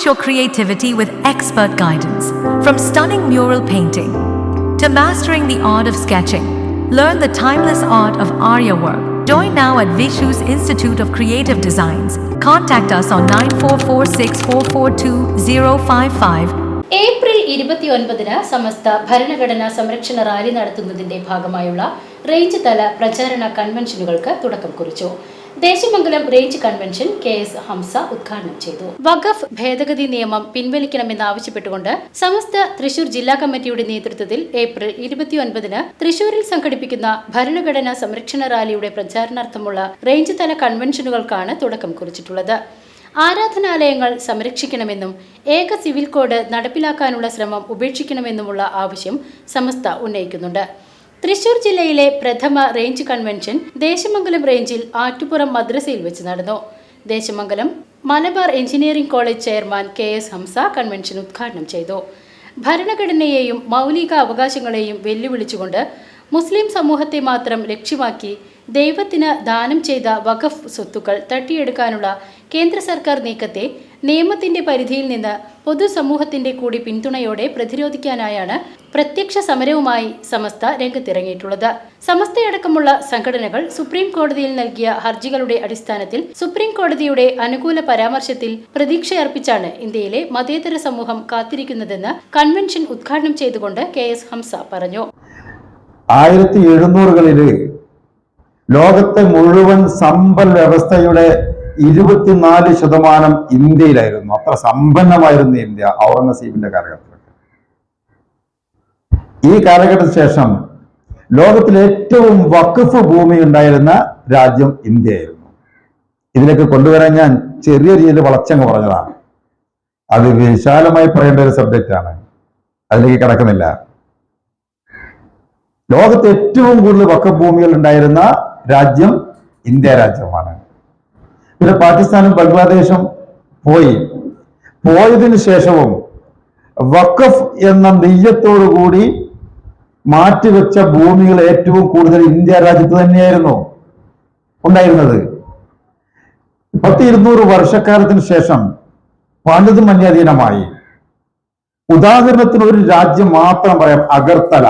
Unleash your creativity with expert guidance. From stunning mural painting to mastering the art of sketching, learn the timeless art of Arya work. Join now at Vishu's Institute of Creative Designs. Contact us on 9446442055 April ഇരുപത്തിയൊൻപതിന് സമസ്ത ഭരണഘടനാ സംരക്ഷണ rally നടത്തുന്നതിന്റെ ഭാഗമായുള്ള range തല പ്രചാരണ കൺവെൻഷനുകൾക്ക് തുടക്കം കുറിച്ചു Desamangalam range convention K S Hamsa ഉദ്ഘാടനം ചെയ്തു. വഖഫ് ഭേദഗതി നിയമം പിൻവലിക്കണമെന്നാവശ്യപ്പെട്ടുകൊണ്ട് സമസ്ത തൃശൂർ ജില്ലാ കമ്മിറ്റിയുടെ നേതൃത്വത്തിൽ ഏപ്രിൽ ഇരുപത്തിയൊൻപതിന് തൃശൂരിൽ സംഘടിപ്പിക്കുന്ന ഭരണഘടനാ സംരക്ഷണ റാലിയുടെ പ്രചാരണാർത്ഥമുള്ള റേഞ്ച് തല കൺവെൻഷനുകൾക്കാണ് തുടക്കം കുറിച്ചിട്ടുള്ളത്. ആരാധനാലയങ്ങൾ സംരക്ഷിക്കണമെന്നും ഏക സിവിൽ കോഡ് നടപ്പിലാക്കാനുള്ള ശ്രമം ഉപേക്ഷിക്കണമെന്നുമുള്ള ആവശ്യം സമസ്ത ഉന്നയിക്കുന്നുണ്ട്. തൃശൂർ ജില്ലയിലെ പ്രഥമ റേഞ്ച് കൺവെൻഷൻ ദേശമംഗലം റേഞ്ചിൽ ആറ്റുപുറം മദ്രസയിൽ വെച്ച് നടന്നു. Desamangalam Malabar engineering college chairman K S Hamsa convention ഉദ്ഘാടനം ചെയ്തു. ഭരണഘടനയെയും മൗലിക അവകാശങ്ങളെയും വെല്ലുവിളിച്ചുകൊണ്ട് മുസ്ലിം സമൂഹത്തെ മാത്രം ലക്ഷ്യമാക്കി ദൈവത്തിന് ദാനം ചെയ്ത വഖഫ് സ്വത്തുക്കൾ തട്ടിയെടുക്കാനുള്ള കേന്ദ്ര സർക്കാർ നീക്കത്തെ നിയമത്തിന്റെ പരിധിയിൽ നിന്ന് പൊതുസമൂഹത്തിന്റെ കൂടി പിന്തുണയോടെ പ്രതിരോധിക്കാനായാണ് പ്രത്യക്ഷ സമരവുമായി സമസ്ത രംഗത്തിറങ്ങിയിട്ടുള്ളത്. സമസ്തയടക്കമുള്ള സംഘടനകൾ സുപ്രീം കോടതിയിൽ നൽകിയ ഹർജികളുടെ അടിസ്ഥാനത്തിൽ സുപ്രീം കോടതിയുടെ അനുകൂല പരാമർശത്തിൽ പ്രതീക്ഷയർപ്പിച്ചാണ് ഇന്ത്യയിലെ മതേതര സമൂഹം കാത്തിരിക്കുന്നതെന്ന് കൺവെൻഷൻ ഉദ്ഘാടനം ചെയ്തുകൊണ്ട് കെ എസ് ഹംസ പറഞ്ഞു. ആയിരത്തി എഴുന്നൂറുകളിൽ ലോകത്തെ മുഴുവൻ സമ്പൽ വ്യവസ്ഥയുടെ ഇരുപത്തിനാല് ശതമാനം ഇന്ത്യയിലായിരുന്നു. അത്ര സമ്പന്നമായിരുന്നു ഇന്ത്യ ഔറംഗസീബിന്റെ കാലഘട്ടത്തിൽ. ഈ കാലഘട്ടത്തിന് ശേഷം ലോകത്തിൽ ഏറ്റവും വഖഫ് ഭൂമി ഉണ്ടായിരുന്ന രാജ്യം ഇന്ത്യയായിരുന്നു. ഇതിലേക്ക് കൊണ്ടുവരാൻ ഞാൻ ചെറിയ രീതിയിൽ വളച്ചങ്ങ് പറഞ്ഞതാണ്. അത് വിശാലമായി പറയേണ്ട ഒരു സബ്ജക്റ്റ് ആണ്. അതിലേക്ക് കിടക്കുന്നില്ല. ലോകത്ത് ഏറ്റവും കൂടുതൽ വക്കഫ് ഭൂമികൾ ഉണ്ടായിരുന്ന രാജ്യം ഇന്ത്യ രാജ്യമാണ്. പിന്നെ പാകിസ്ഥാനും ബംഗ്ലാദേശും പോയി. പോയതിനു ശേഷവും വഖഫ് എന്ന നെയ്യത്തോടു കൂടി മാറ്റിവെച്ച ഭൂമികൾ ഏറ്റവും കൂടുതൽ ഇന്ത്യ രാജ്യത്ത് തന്നെയായിരുന്നു ഉണ്ടായിരുന്നത്. പത്ത് ഇരുന്നൂറ് വർഷക്കാലത്തിന് ശേഷം പലതും അന്യാധീനമായി ഉദാഹരണത്തിന് ഒരു രാജ്യം മാത്രം പറയാം അഗർത്തല.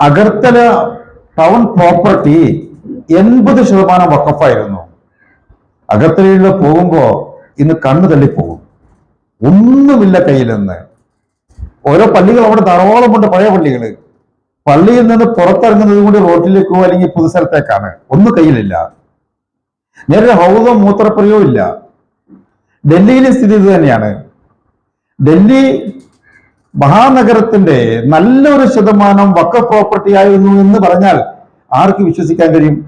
അഗർത്തല ടൗൺ പ്രോപ്പർട്ടി എൺപത് ശതമാനം വക്കഫായിരുന്നു അഗർത്തലയിൽ പോകുമ്പോ ഇന്ന് കണ്ണു തള്ളിപ്പോകും ഒന്നുമില്ല കയ്യിൽ നിന്ന് ഓരോ പള്ളികൾ അവിടെ ധാരാളമുണ്ട് പഴയ പള്ളികൾ. പള്ളിയിൽ നിന്ന് പുറത്തിറങ്ങുന്നത് കൂടി റോട്ടിലേക്കോ അല്ലെങ്കിൽ പൊതുസ്ഥലത്തേക്കാണ്. ഒന്നും കയ്യിലില്ല. നേരെ ഹൗസോ മൂത്രപ്പുരയോ ഇല്ല. ഡൽഹിയിലെ സ്ഥിതി ഇത് തന്നെയാണ്. ഡൽഹി മഹാനഗരത്തിന്റെ നല്ലൊരു ശതമാനം വക്ക പ്രോപ്പർട്ടി ആയിരുന്നു എന്ന് പറഞ്ഞാൽ ആർക്ക് വിശ്വസിക്കാൻ കഴിയും?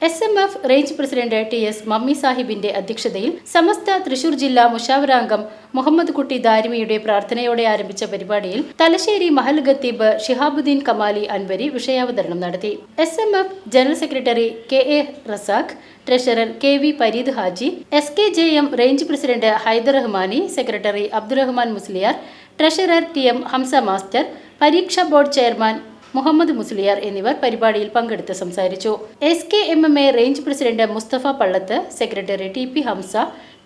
S M F range president T S Mammi സാഹിബിന്റെ അധ്യക്ഷതയിൽ സമസ്ത തൃശൂർ ജില്ലാ മുഷാവരാംഗം മുഹമ്മദ് കുട്ടി ദാരിമിയുടെ പ്രാർത്ഥനയോടെ ആരംഭിച്ച പരിപാടിയിൽ തലശ്ശേരി മഹൽ ഖത്തീബ് ഷിഹാബുദ്ദീൻ കമാലി അൻവരി വിഷയാവതരണം നടത്തി. S M F general secretary K A Razak treasurer K V Pareed Haji S K J M range president Haider Rahmani secretary Abdurahman Musliyar treasurer T M Hamsa master പരീക്ഷാ ബോർഡ് ചെയർമാൻ മുഹമ്മദ് മുസ്ലിയാർ എന്നിവർ പരിപാടിയിൽ പങ്കെടുത്ത് സംസാരിച്ചു. S K M M A range president Musthafa Pallath secretary T P Hamsa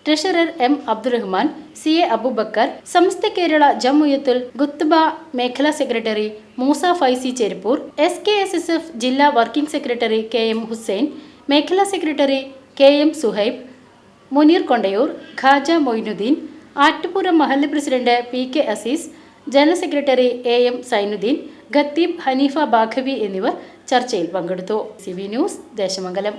treasurer M Abdurahman C A Abubakar Samastha Kerala Jamiyyathul Khutaba മേഖലാ secretary Moosa Faizi Cheruppur S K S S F ജില്ലാ working secretary K M Hussain മേഖലാ secretary K M Suhaib Munir Kondayur Khaja Moinuddin Attupuram മഹല്ല് president P K Aziz general secretary A M Zainuddin Khatheeb Haneefa Baqavi എന്നിവർ ചർച്ചയിൽ പങ്കെടുത്തു. C news Desamangalam.